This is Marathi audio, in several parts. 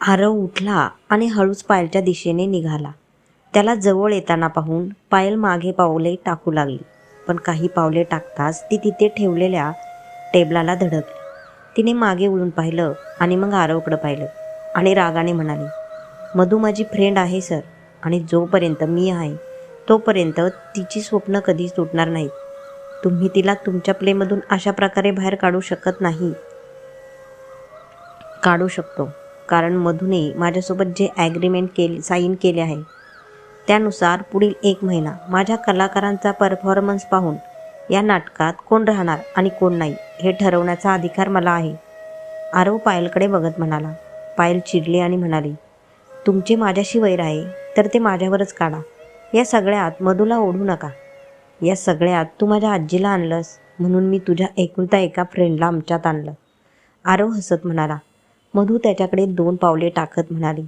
आरव उठला आणि हळूच पायलच्या दिशेने निघाला. त्याला जवळ येताना पाहून पायल मागे पावले टाकू लागली. पण काही पावले टाकताच ती तिथे ठेवलेल्या टेबलाला धडकली. तिने मागे उडून पाहिलं आणि मग आरवकडं पाहिलं आणि रागाने म्हणाली मधू माझी फ्रेंड आहे सर आणि जोपर्यंत मी आहे तोपर्यंत तिची स्वप्न कधीच तुटणार नाहीत. तुम्ही तिला तुमच्या प्लेमधून अशा प्रकारे बाहेर काढू शकत नाही. काढू शकतो. कारण मधूने माझ्यासोबत जे ॲग्रीमेंट केले साईन केले आहे त्यानुसार पुढील एक महिना माझ्या कलाकारांचा परफॉर्मन्स पाहून या नाटकात कोण राहणार आणि कोण नाही हे ठरवण्याचा अधिकार मला आहे. आरव पायलकडे बघत म्हणाला. पायल चिडली आणि म्हणाली तुमचे माझ्याशी वैर आहे तर ते माझ्यावरच काढा. या सगळ्यात मधूला ओढू नका. या सगळ्यात तू माझ्या आजीला आणलंस म्हणून मी तुझ्या एकुलता एका फ्रेंडला आमच्यात आणलं. आरव हसत म्हणाला मधू त्याच्याकडे दोन पावले टाकत म्हणाली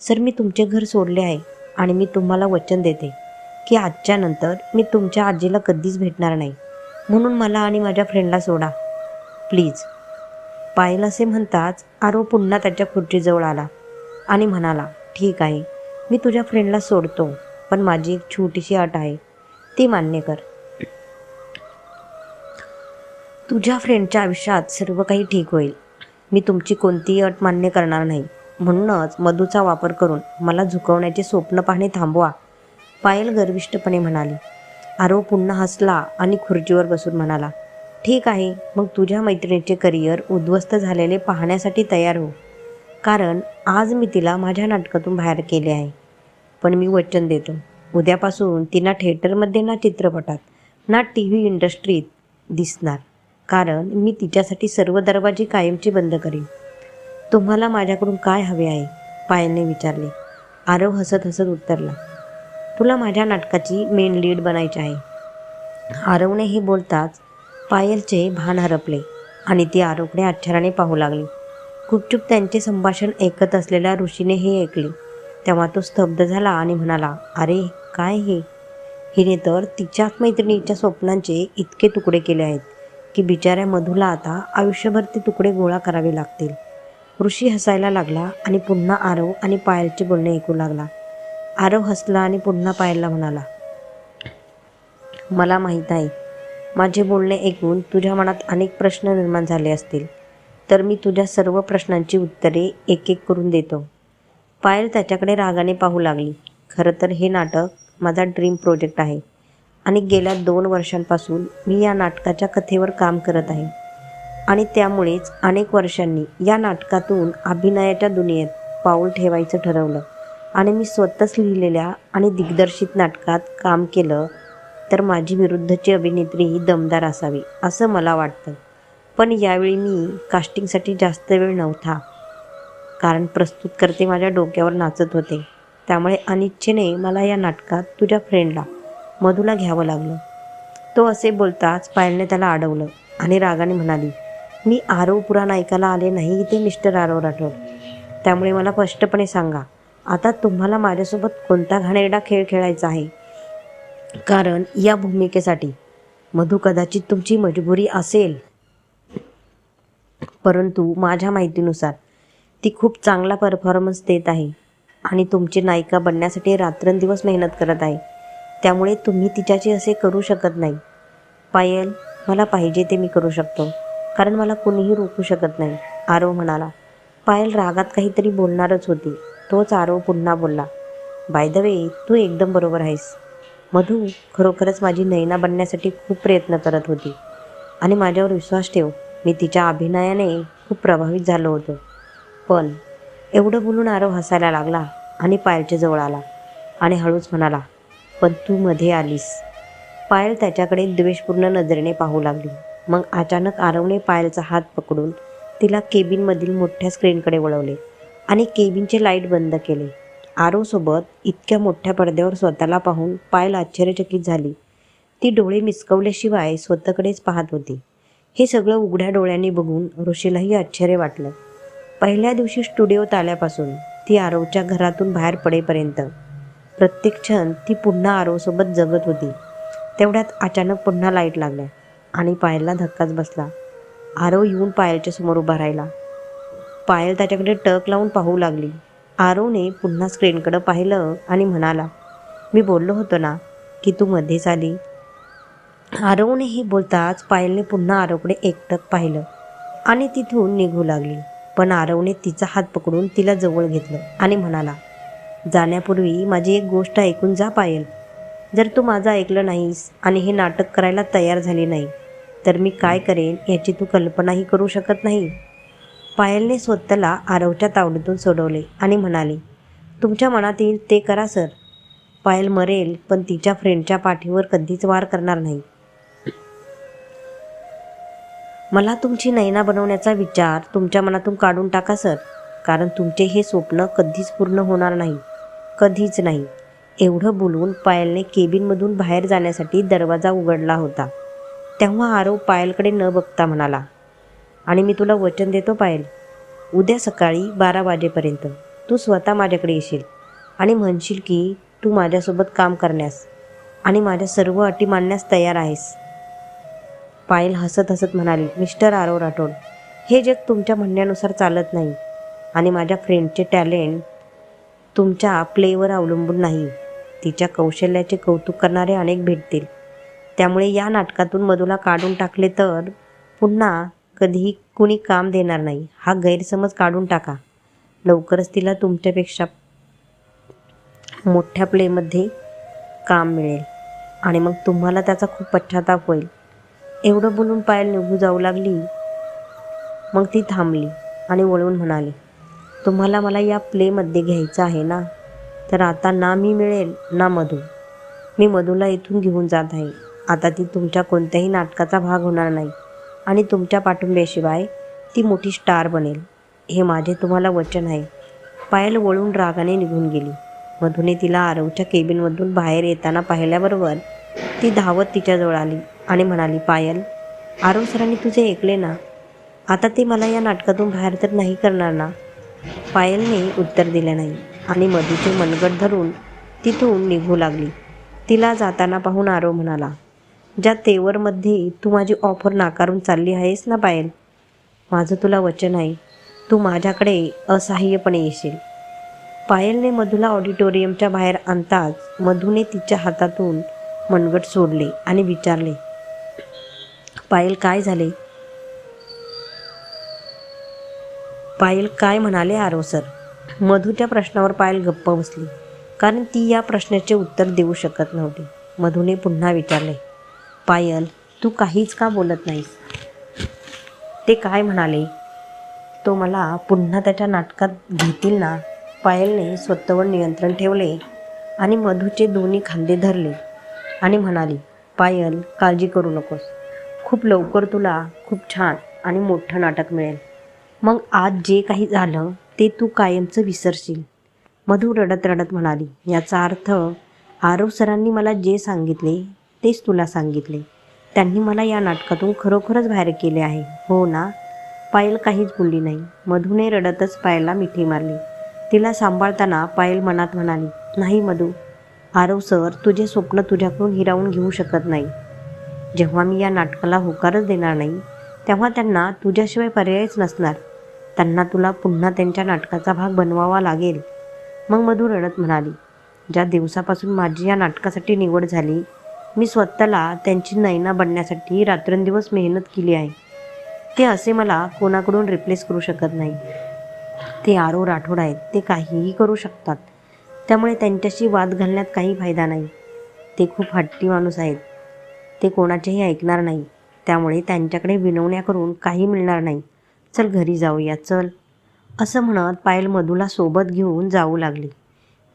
सर मी तुमचे घर सोडले आहे आणि मी तुम्हाला वचन देते की आजच्या नंतर मी तुमच्या आजीला कधीच भेटणार नाही. म्हणून मला आणि माझ्या फ्रेंडला सोडा. प्लीज पायल असे म्हणताच आरो पुन्हा त्याच्या खुर्चीजवळ आला आणि म्हणाला ठीक आहे मी तुझ्या फ्रेंडला सोडतो पण माझी एक छोटीशी अट आहे ती मान्य कर. तुझ्या फ्रेंडच्या आयुष्यात सर्व काही ठीक होईल. मी तुमची कोणतीही अट मान्य करणार नाही. म्हणूनच मधूचा वापर करून मला झुकवण्याचे स्वप्न पाहणे थांबवा. पायल गर्विष्ठपणे म्हणाली. आरव पुन्हा हसला आणि खुर्चीवर बसून म्हणाला ठीक आहे मग तुझ्या मैत्रिणीचे करिअर उद्ध्वस्त झालेले पाहण्यासाठी तयार हो. कारण आज मी तिला माझ्या नाटकातून बाहेर केले आहे. पण मी वचन देतो. उद्यापासून ती ना थिएटरमध्ये ना चित्रपटात ना टी व्ही इंडस्ट्रीत दिसणार. कारण मी तिच्यासाठी सर्व दरवाजे कायमचे बंद करीन. तुम्हाला माझ्याकडून काय हवे आहे? पायलने विचारले. आरव हसत हसत उत्तरला तुला माझ्या नाटकाची मेन लीड बनायची आहे. आरवने हे बोलताच पायलचे भान हरपले आणि ती आरवकडे आश्चर्याने पाहू लागली. गुपचूप त्यांचे संभाषण ऐकत असलेल्या ऋषीने हे ऐकले. तेव्हा तो स्तब्ध झाला आणि म्हणाला अरे काय हे? हिने तर तिच्याच मैत्रिणीच्या स्वप्नांचे इतके तुकडे केले आहेत. की बिचाऱ्या मधूला आता आयुष्यभर ते तुकडे गोळा करावे लागतील. ऋषी हसायला लागला आणि पुन्हा आरव आणि पायलचे बोलणे ऐकू लागला. आरव हसला आणि पुन्हा पायलला म्हणाला मला माहीत आहे माझे बोलणे ऐकून तुझ्या मनात अनेक प्रश्न निर्माण झाले असतील. तर मी तुझ्या सर्व प्रश्नांची उत्तरे एक एक करून देतो. पायल त्याच्याकडे रागाने पाहू लागली. खरं तर हे नाटक माझा ड्रीम प्रोजेक्ट आहे. आणि गेल्या दोन वर्षांपासून मी या नाटकाच्या कथेवर काम करत आहे. आणि त्यामुळेच अनेक वर्षांनी या नाटकातून अभिनयाच्या दुनियेत पाऊल ठेवायचं ठरवलं. आणि मी स्वतःच लिहिलेल्या आणि दिग्दर्शित नाटकात काम केलं तर माझी विरुद्धची अभिनेत्री ही दमदार असावी असं मला वाटतं. पण यावेळी मी कास्टिंगसाठी जास्त वेळ नव्हता कारण प्रस्तुतकर्ते माझ्या डोक्यावर नाचत होते. त्यामुळे अनिच्छेने मला या नाटकात तुझ्या फ्रेंडला मधूला घ्यावं लागलं. तो असे बोलताच पायलने त्याला अडवलं आणि रागाने म्हणाली मी आरव पुराण ऐकायला आले नाही इथे मिस्टर आरव राठोड त्यामुळे मला स्पष्टपणे सांगा आता तुम्हाला माझ्यासोबत कोणता घाणेरडा खेळ खेळायचा आहे? कारण या भूमिकेसाठी मधू कदाचित तुमची मजबुरी असेल. परंतु माझ्या माहितीनुसार ती खूप चांगला परफॉर्मन्स देत आहे आणि तुमची नायिका बनण्यासाठी रात्रंदिवस मेहनत करत आहे. त्यामुळे तुम्ही तिच्याशी असे करू शकत नाही. पायल मला पाहिजे ते मी करू शकतो. कारण मला कुणीही रोखू शकत नाही आरव म्हणाला. पायल रागात काहीतरी बोलणारच होती. तोच आरव पुन्हा बोलला. बाय द वे तू एकदम बरोबर आहेस. मधू खरोखरच माझी नैना बनण्यासाठी खूप प्रयत्न करत होती. आणि माझ्यावर विश्वास ठेव मी तिच्या अभिनयाने खूप प्रभावित झालो होतो. पण एवढं बोलून आरव हसायला लागला आणि पायलच्या जवळ आला आणि हळूच म्हणाला पण तू मध्ये आलीस. पायल त्याच्याकडे द्वेषपूर्ण नजरेने पाहू लागली. मग अचानक आरवने पायलचा हात पकडून तिला केबिनमधील मोठ्या स्क्रीनकडे वळवले आणि केबिनचे लाइट बंद केले. आरोसोबत इतक्या मोठ्या पडद्यावर स्वतःला पाहून पायल आश्चर्यचकित झाली. ती डोळे मिसकवल्याशिवाय स्वतःकडेच पाहत होती. हे सगळं उघड्या डोळ्यांनी बघून ऋषीलाही आश्चर्य वाटलं. पहिल्या दिवशी स्टुडिओत आल्यापासून ती आरवच्या घरातून बाहेर पडेपर्यंत प्रत्येक क्षण ती पुन्हा आरोसोबत जगत होती. तेवढ्यात अचानक पुन्हा लाइट लागल्या आणि पायलला धक्काच बसला. आरव येऊन पायलच्या समोर उभा राहिला. पायल त्याच्याकडे टक लावून पाहू लागली. आरवने पुन्हा स्क्रीनकडं पाहिलं आणि म्हणाला मी बोललो होतो ना की तू मध्येच आली. आरवने हे बोलताच पायलने पुन्हा आरवकडे एकटक पाहिलं आणि तिथून निघू लागली. पण आरवने तिचा हात पकडून तिला जवळ घेतलं आणि म्हणाला जाण्यापूर्वी माझी एक गोष्ट ऐकून जा पायल. जर तू माझं ऐकलं नाहीस आणि हे नाटक करायला तयार झाले नाही तर मी काय करेन याची तू कल्पनाही करू शकत नाही? पायलने स्वतःला आरवच्या तावडीतून सोडवले आणि म्हणाले तुमच्या मनात येईल ते करा सर. पायल मरेल पण तिच्या फ्रेंडच्या पाठीवर कधीच वार करणार नाही. मला तुमची नैना बनवण्याचा विचार तुमच्या मनातून काढून टाका सर. कारण तुमचे हे स्वप्न कधीच पूर्ण होणार नाही. कधीच नाही. एवढं बोलून पायलने केबिनमधून बाहेर जाण्यासाठी दरवाजा उघडला होता. तेव्हा आरव पायलकडे न बघता म्हणाला आणि मी तुला वचन देतो पायल उद्या सकाळी बारा वाजेपर्यंत तू स्वतः माझ्याकडे येशील आणि म्हणशील की तू माझ्यासोबत काम करण्यास आणि माझ्या सर्व अटी मानण्यास तयार आहेस. पायल हसत हसत म्हणाली मिस्टर आरव राठोड हे जग तुमच्या म्हणण्यानुसार चालत नाही आणि माझ्या फ्रेंडचे टॅलेंट तुमच्या प्लेवर अवलंबून नाही. तिच्या कौशल्याचे कौतुक करणारे अनेक भेटतील. त्यामुळे या नाटकातून मधूला काढून टाकले तर पुन्हा कधीही कुणी काम देणार नाही. हा गैरसमज काढून टाका. लवकरच तिला तुमच्यापेक्षा मोठ्या प्लेमध्ये काम मिळेल. आणि मग तुम्हाला त्याचा खूप पश्चाताप होईल. एवढं बोलून पायल निघू जाऊ लागली. मग ती थांबली आणि वळून म्हणाली तुम्हाला मला या प्लेमध्ये घ्यायचं आहे ना? तर आता ना मी मिळेल ना मधू. मी मधूला इथून घेऊन जात आहे. आता ती तुमच्या कोणत्याही नाटकाचा भाग होणार नाही. आणि तुमच्या पाठिंब्याशिवाय ती मोठी स्टार बनेल. हे माझे तुम्हाला वचन आहे. पायल वळून रागाने निघून गेली. मधूने तिला आरवच्या केबिनमधून बाहेर येताना पाहिल्याबरोबर ती धावत तिच्याजवळ आली आणि म्हणाली पायल आरव सरांनी तुझे ऐकले ना? आता ते मला या नाटकातून बाहेर तर नाही करणार ना? पायलने उत्तर दिले नाही आणि मधूचे मनगट धरून तिथून निघू लागली. तिला जाताना पाहून आरव म्हणाला ज्या तेवरमध्ये तू माझी ऑफर नाकारून चालली आहेस ना पायल? माझं तुला वचन आहे तू माझ्याकडे असहाय्यपणे येशील. पायलने मधूला ऑडिटोरियमच्या बाहेर आणताच मधूने तिच्या हातातून मनगट सोडले आणि विचारले पायल काय झाले? पायल काय म्हणाले आरव सर? मधूच्या प्रश्नावर पायल गप्प बसली. कारण ती या प्रश्नाचे उत्तर देऊ शकत नव्हती. मधूने पुन्हा विचारले पायल तू काहीच का बोलत नाहीस? ते काय म्हणाले? तो मला पुन्हा त्याच्या नाटकात घेतील ना? पायलने स्वतःवर नियंत्रण ठेवले आणि मधूचे दोन्ही खांदे धरले आणि म्हणाली पायल काळजी करू नकोस. खूप लवकर तुला खूप छान आणि मोठं नाटक मिळेल. मग आज जे काही झालं ते तू कायमचं विसरशील. मधू रडत रडत म्हणाली. याचा अर्थ आरव सरांनी मला जे सांगितले तेच तुला सांगितले. त्यांनी मला या नाटकातून खरोखरच बाहेर केले आहे. हो ना? पायल काहीच बोलली नाही. मधूने रडतच पायलला मिठी मारली. तिला सांभाळताना पायल मनात म्हणाली नाही मधू. आरव सर तुझे स्वप्न तुझ्याकडून हिरावून घेऊ शकत नाही. जेव्हा मी या नाटकाला होकारच देणार नाही तेव्हा त्यांना तुझ्याशिवाय पर्यायच नसणार. त्यांना तुला पुन्हा त्यांच्या नाटकाचा भाग बनवावा लागेल. मग मधू रडत म्हणाली ज्या दिवसापासून माझी या नाटकासाठी निवड झाली मी स्वतःला त्यांची नैना बनण्यासाठी रात्रंदिवस मेहनत केली आहे. ते असे मला कोणाकडून रिप्लेस करू शकत नाही. ते आरो राठोड आहेत ते काहीही करू शकतात. त्यामुळे त्यांच्याशी वाद घालण्यात काही फायदा नाही. ते खूप हट्टी माणूस आहेत. ते कोणाचेही ऐकणार नाही. त्यामुळे त्यांच्याकडे विनवण्या करून काही मिळणार नाही. चल घरी जाऊया चल. असं म्हणत पायल मधूला सोबत घेऊन जाऊ लागली.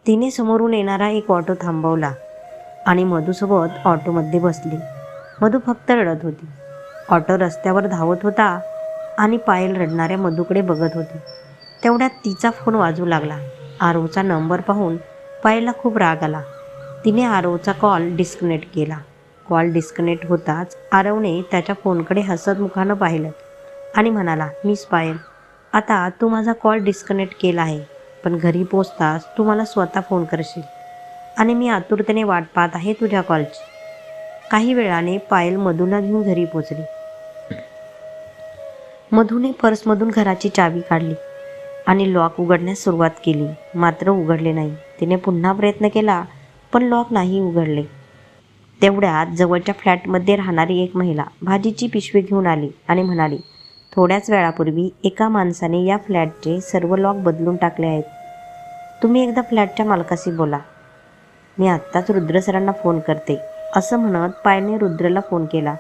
तिने समोरून येणारा एक ऑटो थांबवला आणि मधूसोबत ऑटोमध्ये बसली. मधू फक्त रडत होती. ऑटो रस्त्यावर धावत होता आणि पायल रडणाऱ्या मधूकडे बघत होती. तेवढ्यात तिचा फोन वाजू लागला. आरोचा नंबर पाहून पायलला खूप राग आला. तिने आरवचा कॉल डिस्कनेक्ट केला. कॉल डिस्कनेक्ट होताच आरवने त्याच्या फोनकडे हसत मुखानं पाहिलं. आणि म्हणाला मिस पायल आता तू माझा कॉल डिस्कनेक्ट केला आहे. पण घरी पोचताच तू मला स्वतः फोन करशील. आणि मी आतुरतेने वाट पाहत आहे तुझ्या कॉलची काही वेळाने पायल मधूला घेऊन घरी पोचली. मधूने पर्समधून घराची चावी काढली आणि लॉक उघडण्यास सुरुवात केली. मात्र उघडले नाही. तिने पुन्हा प्रयत्न केला पण लॉक नाही उघडले. तेवढ्यात जवळच्या फ्लॅटमध्ये राहणारी एक महिला भाजीची पिशवी घेऊन आली आणि म्हणाली थोड्याच वेळापूर्वी एका माणसाने या फ्लॅटचे सर्व लॉक बदलून टाकले आहेत. तुम्ही एकदा फ्लॅटच्या मालकाशी बोला. मी आत्ताच रुद्र सरांना फोन करते असं म्हणत पायलने रुद्रला फोन केला.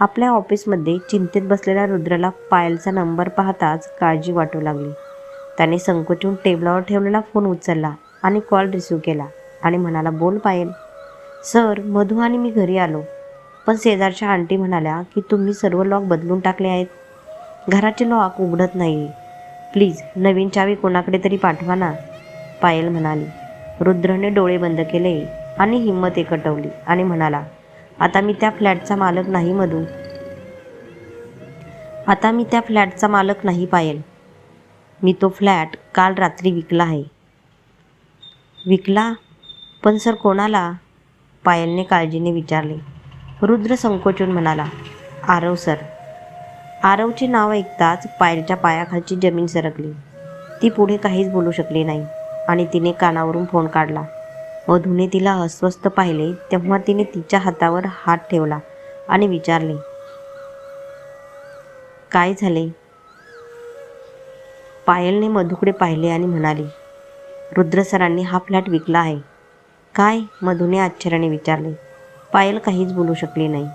आपल्या ऑफिसमध्ये चिंतेत बसलेल्या रुद्रला पायलचा नंबर पाहताच काळजी वाटू लागली. त्याने संकोचून टेबलावर ठेवलेला फोन उचलला आणि कॉल रिसीव केला आणि म्हणाला बोल पायल. सर मधू आणि मी घरी आलो. पण शेजारच्या आंटी म्हणाल्या की तुम्ही सर्व लॉक बदलून टाकले आहेत. घराचे लॉक उघडत नाही. प्लीज नवीन चावी कोणाकडे तरी पाठवा ना पायल म्हणाली. रुद्रने डोळे बंद केले आणि हिंमत एकटवली आणि म्हणाला आता मी त्या फ्लॅटचा मालक नाही मधू. आता मी त्या फ्लॅटचा मालक नाही पायल. मी तो फ्लॅट काल रात्री विकला आहे. विकला? पण सर कोणाला? पायलने काळजीने विचारले. रुद्र संकोचून म्हणाला आरव सर आरवचे नाव ऐकताच पायलच्या पायाखालची जमीन सरकली. ती पुढे काहीच बोलू शकली नाही आणि तिने कानावरून फोन काढला. मधूने तिला अस्वस्थ पाहिले तेव्हा तिने तिच्या हातावर हात ठेवला आणि विचारले काय झाले? पायलने मधूकडे पाहिले आणि म्हणाली रुद्र सरांनी हा फ्लॅट विकला आहे. काय? मधूने आश्चर्याने विचारले. पायल काहीच बोलू शकली नाही.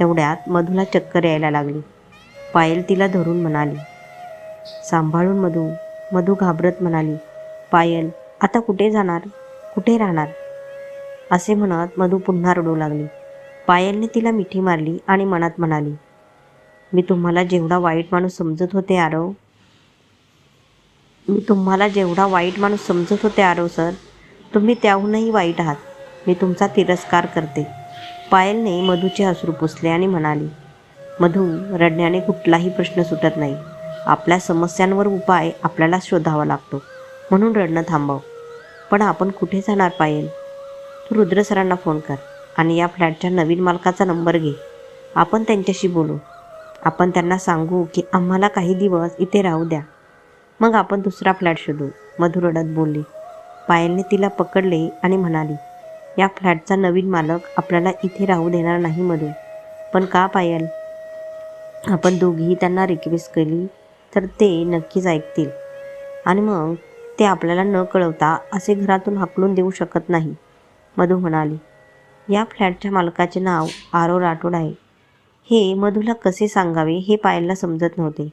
तेवढ्यात मधूला चक्कर यायला लागली. पायल तिला धरून म्हणाली. सांभाळून मधू मधू घाबरत म्हणाली पायल आता कुठे जाणार? कुठे राहणार? असे म्हणत मधू पुन्हा रडू लागली. पायलने तिला मिठी मारली आणि मनात म्हणाली मी तुम्हाला जेवढा वाईट माणूस समजत होते आरव मी तुम्हाला जेवढा वाईट माणूस समजत होते आरव सर तुम्ही त्याहूनही वाईट आहात. मी तुमचा तिरस्कार करते. पायलने मधूचे अश्रू पुसले आणि म्हणाली मधू रडण्याने कुठलाही प्रश्न सुटत नाही. आपल्या समस्यांवर उपाय आपल्याला शोधावा लागतो. म्हणून रडणं थांबव. पण आपण कुठे जाणार पायल? तू रुद्र सरांना फोन कर आणि या फ्लॅटच्या नवीन मालकाचा नंबर घे. आपण त्यांच्याशी बोलू. आपण त्यांना सांगू की आम्हाला काही दिवस इथे राहू द्या. मग आपण दुसरा फ्लॅट शोधू मधु रडत बोलली. पायलने तिला पकडले आणि म्हणाली या फ्लॅटचा नवीन मालक आपल्याला इथे राहू देणार नाही मधू. पण का पायल? आपण दोघीही त्यांना रिक्वेस्ट केली तर ते नक्कीच ऐकतील. आणि मग ते आपल्याला न कळवता असे घरातून हाकलून देऊ शकत नाही मधू म्हणाली. या फ्लॅटच्या मालकाचे नाव आरो राठोड आहे. हे मधूला कसे सांगावे हे पायलला समजत नव्हते.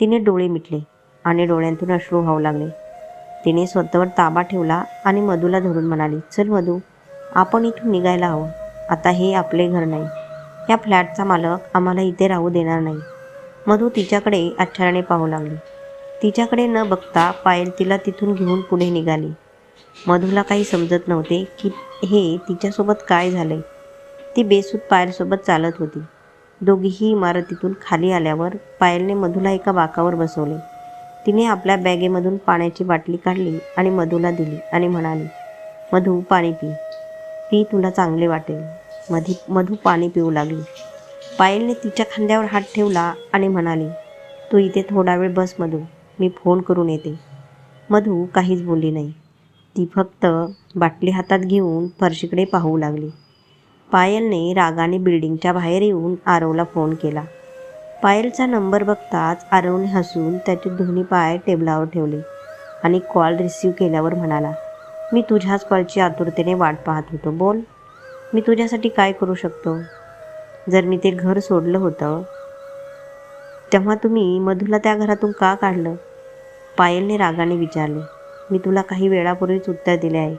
तिने डोळे मिटले आणि डोळ्यांतून अश्रू व्हावू लागले. तिने स्वतःवर ताबा ठेवला आणि मधूला धरून म्हणाली चल मधू आपण इथून निघायला हवं. आता हे आपले घर नाही. या फ्लॅटचा मालक आम्हाला इथे राहू देणार नाही. मधू तिच्याकडे आश्चर्याने पाहू लागली. तिच्याकडे न बघता पायल तिला तिथून घेऊन पुढे निघाली. मधूला काही समजत नव्हते की हे तिच्यासोबत काय झाले ती बेसूत पायलसोबत चालत होती. दोघीही इमारतीतून खाली आल्यावर पायलने मधूला एका बाकावर बसवले. तिने आपल्या बॅगेमधून पाण्याची बाटली काढली आणि मधूला दिली आणि म्हणाली मधू पाणी पी. पी तुला चांगले वाटेल. मधी मधू पाणी पिऊ लागली. पायलने तिच्या खांद्यावर हात ठेवला आणि म्हणाली तू इथे थोडा वेळ बस मधू. मी फोन करून येते. मधू काहीच बोलली नाही. ती फक्त बाटली हातात घेऊन फरशीकडे पाहू लागली. पायलने रागाने बिल्डिंगच्या बाहेर येऊन आरवला फोन केला. पायलचा नंबर बघताच आरवने हसून त्याचे दोन्ही पाय टेबलावर ठेवले आणि कॉल रिसीव केल्यावर म्हणाला मी तुझ्याच कॉलची आतुरतेने वाट पाहत होतो. बोल. मी तुझ्यासाठी काय करू शकतो? जर मी ते घर सोडलं होतं तेव्हा तुम्ही मधूला त्या घरातून का काढलं? पायलने रागाने विचारले. मी तुला काही वेळापूर्वीच उत्तर दिले आहे.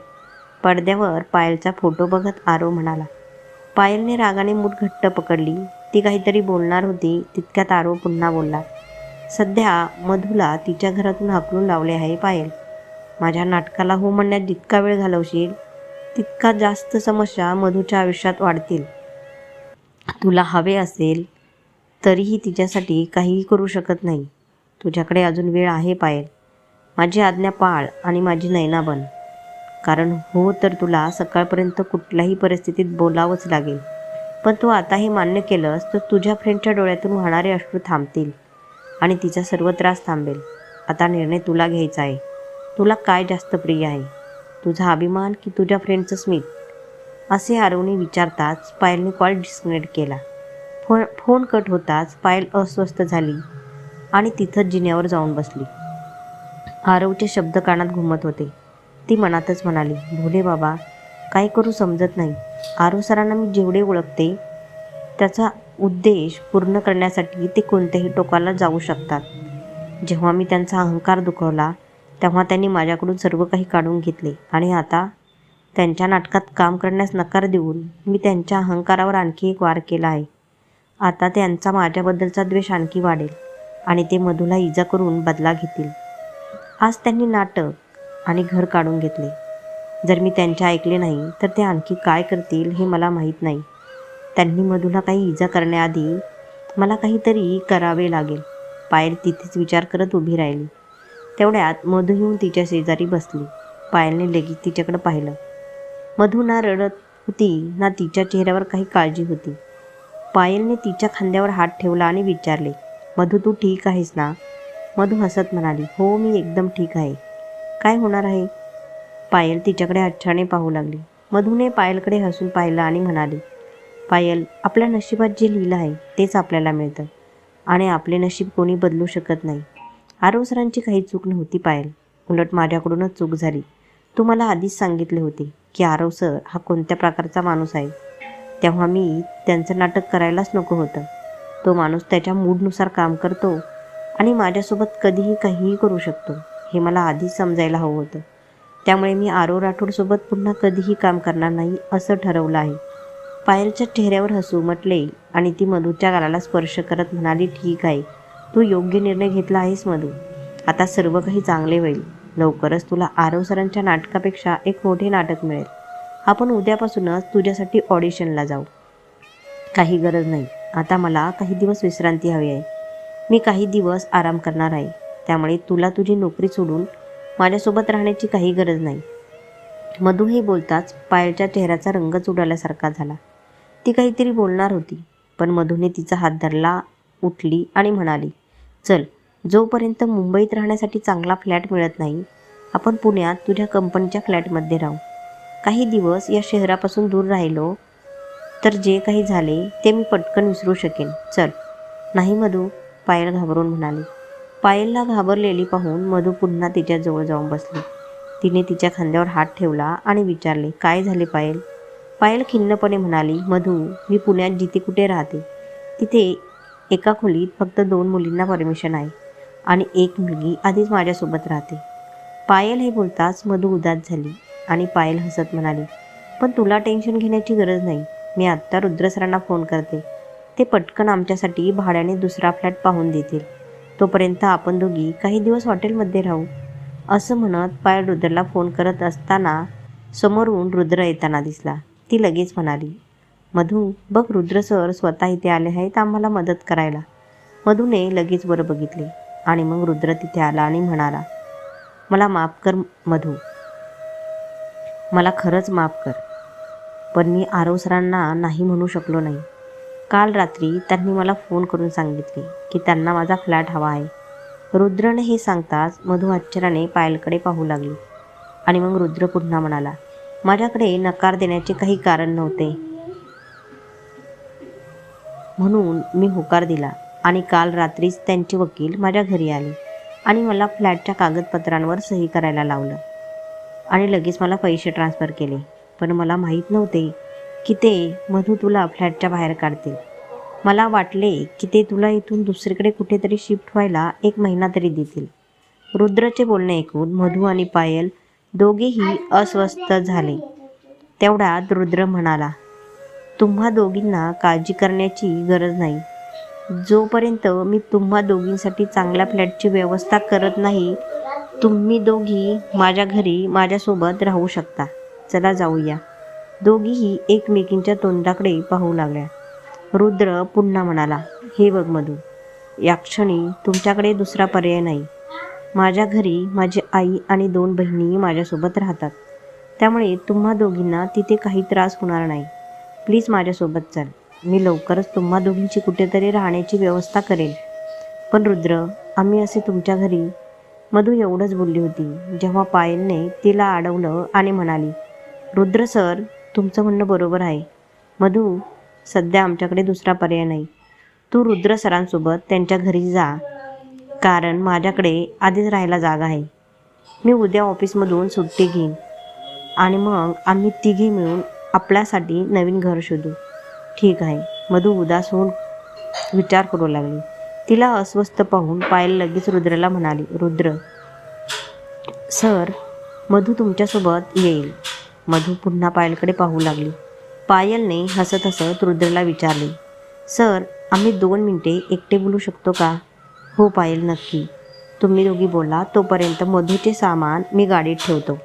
पडद्यावर पायलचा फोटो बघत आरो म्हणाला. पायलने रागाने मूठ घट्ट पकडली. ती काहीतरी बोलणार होती तितक्यात आरो पुन्हा बोलला. सध्या मधूला तिच्या घरातून हाकलून लावले आहे पायल. माझ्या नाटकाला हो म्हणण्यात जितका वेळ घालवशील तितका जास्त समस्या मधूच्या आयुष्यात वाढतील. तुला हवे असेल तरीही तिच्यासाठी काहीही करू शकत नाही. तुझ्याकडे अजून वेळ आहे पायल. माझी आज्ञा पाळ आणि माझी नैना बन. कारण हो तर तुला सकाळपर्यंत कुठल्याही परिस्थितीत बोलावंच लागेल. पण तू आता हे मान्य केलंस तर तुझ्या फ्रेंडच्या डोळ्यातून वाहणारे अश्रू थांबतील आणि तिचा सर्व त्रास थांबेल. आता निर्णय तुला घ्यायचा आहे. तुला काय जास्त प्रिय आहे? तुझा अभिमान की तुझ्या फ्रेंडचं स्मित असे आरवने विचारताच पायलने कॉल डिस्कनेक्ट केला. फोन फोन कट होताच पायल अस्वस्थ झाली आणि तिथंच जिन्यावर जाऊन बसली. आरवचे शब्द कानात घुमत होते. ती मनातच म्हणाली भोले बाबा काय करू समजत नाही. आरव सरांना मी जेवढे ओळखते त्याचा उद्देश पूर्ण करण्यासाठी ते कोणत्याही टोकाला जाऊ शकतात. जेव्हा मी त्यांचा अहंकार दुखवला तेव्हा त्यांनी माझ्याकडून सर्व काही काढून घेतले. आणि आता त्यांच्या नाटकात काम करण्यास नकार देऊन मी त्यांच्या अहंकारावर आणखी एक वार केला आहे. आता त्यांचा माझ्याबद्दलचा द्वेष आणखी वाढेल आणि ते मधूला इजा करून बदला घेतील. आज त्यांनी नाटक आणि घर काढून घेतले. जर मी त्यांचे ऐकले नाही तर ते आणखी काय करतील हे मला माहीत नाही. त्यांनी मधूला काही इजा करण्याआधी मला काहीतरी करावे लागेल. पायल तिथेच विचार करत उभी राहिली. तेवढ्यात मधू येऊन तिच्या शेजारी बसली. पायलने लगेच तिच्याकडे पाहिलं. मधू ना रडत होती ना तिच्या चेहऱ्यावर काही काळजी होती. पायलने तिच्या खांद्यावर हात ठेवला आणि विचारले मधू तू ठीक आहेस ना? मधू हसत म्हणाली हो मी एकदम ठीक आहे. काय होणार आहे? पायल तिच्याकडे अच्छाने पाहू लागली. मधूने पायलकडे हसून पाहिलं आणि म्हणाली पायल आपल्या नशिबात जे लिहिलं आहे तेच आपल्याला मिळतं. आणि आपले नशीब कोणी बदलू शकत नाही. आरव सरांची काही चूक नव्हती पायल. उलट माझ्याकडूनच चूक झाली. तू मला आधीच सांगितले होते की आरव सर हा कोणत्या प्रकारचा माणूस आहे. तेव्हा मी त्यांचं नाटक करायलाच नको होतं. तो माणूस त्याच्या मूडनुसार काम करतो आणि माझ्यासोबत कधीही काहीही करू शकतो हे मला आधीच समजायला हवं होतं. त्यामुळे मी आरो राठोडसोबत पुन्हा कधीही काम करणार नाही असं ठरवलं आहे. पायलच्या चेहऱ्यावर हसू म्हटले आणि ती मधूच्या गालाला स्पर्श करत म्हणाली ठीक आहे. तू योग्य निर्णय घेतला आहेस मधू. आता सर्व काही चांगले होईल. लवकरच तुला आरव सरांच्या नाटकापेक्षा एक मोठे नाटक मिळेल. आपण उद्यापासूनच तुझ्यासाठी ऑडिशनला जाऊ. काही गरज नाही. आता मला काही दिवस विश्रांती हवी आहे. मी काही दिवस आराम करणार आहे. त्यामुळे तुला तुझी नोकरी सोडून माझ्यासोबत राहण्याची काही गरज नाही. मधू हे बोलताच पायलच्या चेहऱ्याचा रंगच उडाल्यासारखा झाला. ती काहीतरी बोलणार होती पण मधूने तिचा हात धरला उठली आणि म्हणाली चल जोपर्यंत मुंबईत राहण्यासाठी चांगला फ्लॅट मिळत नाही आपण पुण्यात तुझ्या कंपनीच्या फ्लॅटमध्ये राहू. काही दिवस या शहरापासून दूर राहिलो तर जे काही झाले ते मी पटकन विसरू शकेन. चल. नाही मधू पायल घाबरून म्हणाली. पायलला घाबरलेली पाहून मधू पुन्हा तिच्याजवळ जाऊन बसली. तिने तिच्या खांद्यावर हात ठेवला आणि विचारले काय झाले पायल? पायल खिन्नपणे म्हणाली मधू मी पुण्यात जिथे कुठे राहते तिथे एका खोलीत फक्त दोन मुलींना परमिशन आहे आणि एक मुलगी आधीच माझ्यासोबत राहते. पायल हे बोलताच मधू उदास झाली आणि पायल हसत म्हणाली पण तुला टेन्शन घेण्याची गरज नाही. मी आत्ता रुद्रसरांना फोन करते. ते पटकन आमच्यासाठी भाड्याने दुसरा फ्लॅट पाहून देतील. तोपर्यंत आपण दोघी काही दिवस हॉटेलमध्ये राहू. असं म्हणत पायल रुद्रला फोन करत असताना समोरून रुद्र येताना दिसला. ती लगेच म्हणाली मधू बघ रुद्र सर स्वतः इथे आले आहेत आम्हाला मदत करायला. मधूने लगेच बरं बघितले आणि मग रुद्र तिथे आला आणि म्हणाला मला माफ कर मधू. मला खरंच माफ कर. पण मी आरव सरांना नाही म्हणू शकलो नाही. काल रात्री त्यांनी मला फोन करून सांगितले की त्यांना माझा फ्लॅट हवा आहे. रुद्रने हे सांगताच मधू आश्चर्याने पायलकडे पाहू लागली आणि मग रुद्र पुन्हा म्हणाला माझ्याकडे नकार देण्याचे काही कारण नव्हते. म्हणून मी होकार दिला आणि काल रात्रीच त्यांचे वकील माझ्या घरी आले आणि मला फ्लॅटच्या कागदपत्रांवर सही करायला लावलं. आणि लगेच मला पैसे ट्रान्सफर केले. पण मला माहीत नव्हते की ते मधू तुला फ्लॅटच्या बाहेर काढतील. मला वाटले की ते तुला इथून दुसरीकडे कुठेतरी शिफ्ट व्हायला एक महिना तरी देतील. रुद्रचे बोलणे ऐकून मधू आणि पायल दोघेही अस्वस्थ झाले. तेवढ्यात रुद्र म्हणाला तुम्हा दोघींना काळजी करण्याची गरज नाही. जोपर्यंत मी तुम्हा दोघींसाठी चांगल्या फ्लॅटची व्यवस्था करत नाही तुम्ही दोघी माझ्या घरी माझ्यासोबत राहू शकता. चला जाऊया. दोघीही एकमेकींच्या तोंडाकडे पाहू लागल्या. रुद्र पुन्हा म्हणाला हे बघ मधू या क्षणी तुमच्याकडे दुसरा पर्याय नाही. माझ्या घरी माझी आई आणि दोन बहिणी माझ्यासोबत राहतात. त्यामुळे तुम्हा दोघींना तिथे काही त्रास होणार नाही. प्लीज माझ्यासोबत चल. मी लवकरच तुम्हा दोघींची कुठेतरी राहण्याची व्यवस्था करेन पण रुद्र आम्ही असे तुमच्या घरी. मधू एवढंच बोलली होती. जेव्हा पायलने तिला अडवलं आणि म्हणाली रुद्र सर तुमचं म्हणणं बरोबर आहे. मधू सध्या आमच्याकडे दुसरा पर्याय नाही. तू रुद्र सरांसोबत त्यांच्या घरी जा. कारण माझ्याकडे आधीच राहायला जागा आहे. मी उद्या ऑफिसमधून सुट्टी घेईन. आणि मग आम्ही तिघी मिळून आपल्यासाठी नवीन घर शोधू. ठीक आहे. मधू उदास होऊन विचार करू लागली. तिला अस्वस्थ पाहून पायल लगेच रुद्रला म्हणाली रुद्र सर मधू तुमच्यासोबत येईल. मधू पुन्हा पायलकडे पाहू लागली. पायलने हसत हसत रुद्रला विचारले सर आम्ही दोन मिनटे एकटे बोलू शकतो का? हो पायल नक्की. तुम्ही दोघी बोला. तोपर्यंत मधूचे सामान मी गाडीत ठेवतो.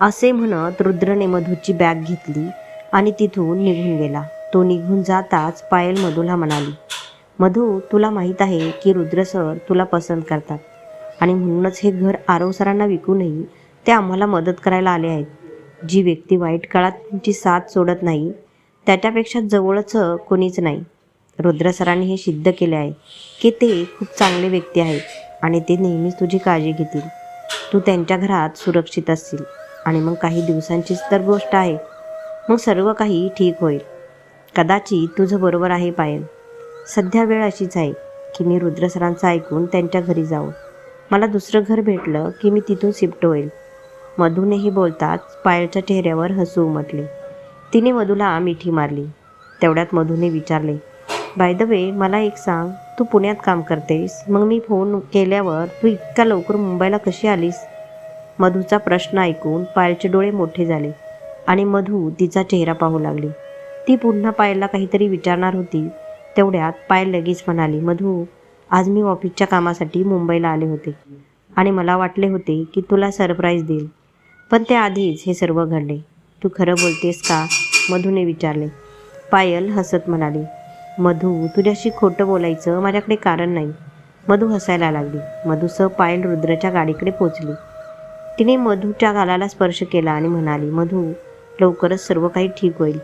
असे म्हणत रुद्रने मधूची बॅग घेतली. आणि तिथून निघून गेला. तो निघून जाताच पायल मधूला म्हणाली मधू तुला माहीत आहे की रुद्र सर तुला पसंत करतात. आणि म्हणूनच हे घर आरव सरांना विकूनही ते आम्हाला मदत करायला आले आहेत. जी व्यक्ती वाईट काळात तुमची साथ सोडत नाही त्याच्यापेक्षा जवळच कोणीच नाही. रुद्र सरांनी हे सिद्ध केले आहे की ते खूप चांगले व्यक्ती आहेत आणि ते नेहमीच तुझी काळजी घेतील. तू त्यांच्या घरात सुरक्षित असशील. आणि मग काही दिवसांचीच तर गोष्ट आहे. मग सर्व काही ठीक होईल. कदाचित तुझं बरोबर आहे पायल. सध्या वेळ अशीच आहे की मी रुद्रसरांचं ऐकून त्यांच्या घरी जाऊ. मला दुसरं घर भेटलं की मी तिथून शिफ्ट होईल मधूनेही बोलताच पायलच्या चेहऱ्यावर हसू उमटले. तिने मधूला मिठी मारली. तेवढ्यात मधूने विचारले बाय द वे मला एक सांग. तू पुण्यात काम करतेस. मग मी फोन केल्यावर तू इतक्या लवकर मुंबईला कशी आलीस? मधूचा प्रश्न ऐकून पायलचे डोळे मोठे झाले. आणि मधू तिचा चेहरा पाहू लागली. ती पुन्हा पायलला काहीतरी विचारणार होती. तेवढ्यात पायल लगेच म्हणाली मधू आज मी ऑफिसच्या कामासाठी मुंबईला आले होते आणि मला वाटले होते की तुला सरप्राईज देईल. पण त्याआधीच हे सर्व घडले. तू खरं बोलतेस का? मधूने विचारले. पायल हसत म्हणाली मधू तुझ्याशी खोटं बोलायचं माझ्याकडे कारण नाही. मधू हसायला लागली. मधूसह पायल रुद्रच्या गाडीकडे पोचली तिने मधूच्या गालाला स्पर्श केला आणि म्हणाली मधू लवकरच सर्व काही ठीक होईल.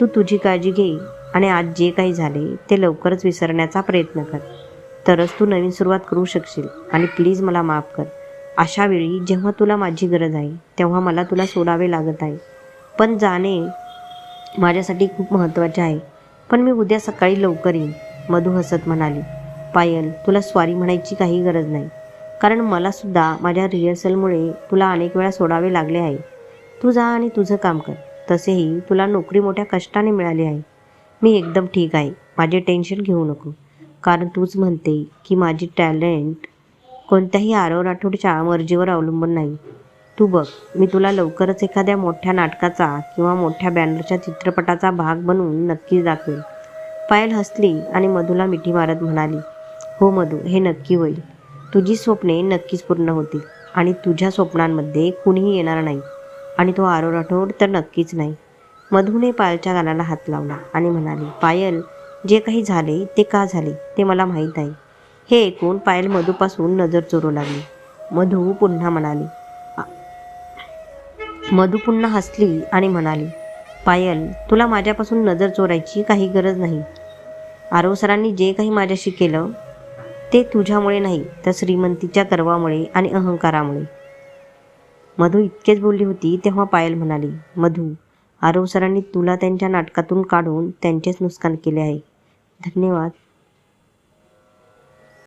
तू तुझी काळजी घे आणि आज जे काही झाले ते लवकरच विसरण्याचा प्रयत्न कर. तरच तू नवीन सुरुवात करू शकशील आणि प्लीज मला माफ कर. अशा वेळी जेव्हा तुला माझी गरज आहे तेव्हा मला तुला सोडावे लागत आहे. पण जाणे माझ्यासाठी खूप महत्त्वाचे आहे. पण मी उद्या सकाळी लवकर येईन मधू हसत म्हणाली. पायल तुला स्वारी म्हणायची काही गरज नाही. कारण मला सुद्धा माझ्या रिहर्सलमुळे तुला अनेक वेळा सोडावे लागले आहे. तू जा आणि तुझं काम कर. तसेही तुला नोकरी मोठ्या कष्टाने मिळाली आहे. मी एकदम ठीक आहे. माझे टेन्शन घेऊ नको. कारण तूच म्हणते की माझी टॅलेंट कोणत्याही आरव राठोडच्या मर्जीवर अवलंबून नाही. तू बघ मी तुला लवकरच एखाद्या मोठ्या नाटकाचा किंवा मोठ्या बॅनरच्या चित्रपटाचा भाग बनवून नक्कीच दाखवेल पायल हसली आणि मधूला मिठी मारत म्हणाली हो मधू हे नक्की होईल. तुझी स्वप्ने नक्कीच पूर्ण होतील आणि तुझ्या स्वप्नांमध्ये कुणीही येणार नाही. आणि तो आरो आठवड तर नक्कीच नाही. मधूने पायलच्या गालाला हात लावला आणि म्हणाली पायल जे काही झाले ते का झाले ते मला माहीत नाही. हे ऐकून पायल मधूपासून नजर चोरू लागली. मधू पुन्हा म्हणाली मधू पुन्हा हसली आणि म्हणाली पायल तुला माझ्यापासून नजर चोरायची काही गरज नाही. आरव सरांनी जे काही माझ्याशी केलं ते तुझ्यामुळे नाही तर श्रीमंतीच्या गर्वामुळे आणि अहंकारामुळे. मधू इतकेच बोलली होती तेव्हा पायल म्हणाली मधू आरव सरांनी तुला त्यांच्या नाटकातून काढून त्यांचेच नुकसान केले आहे. धन्यवाद.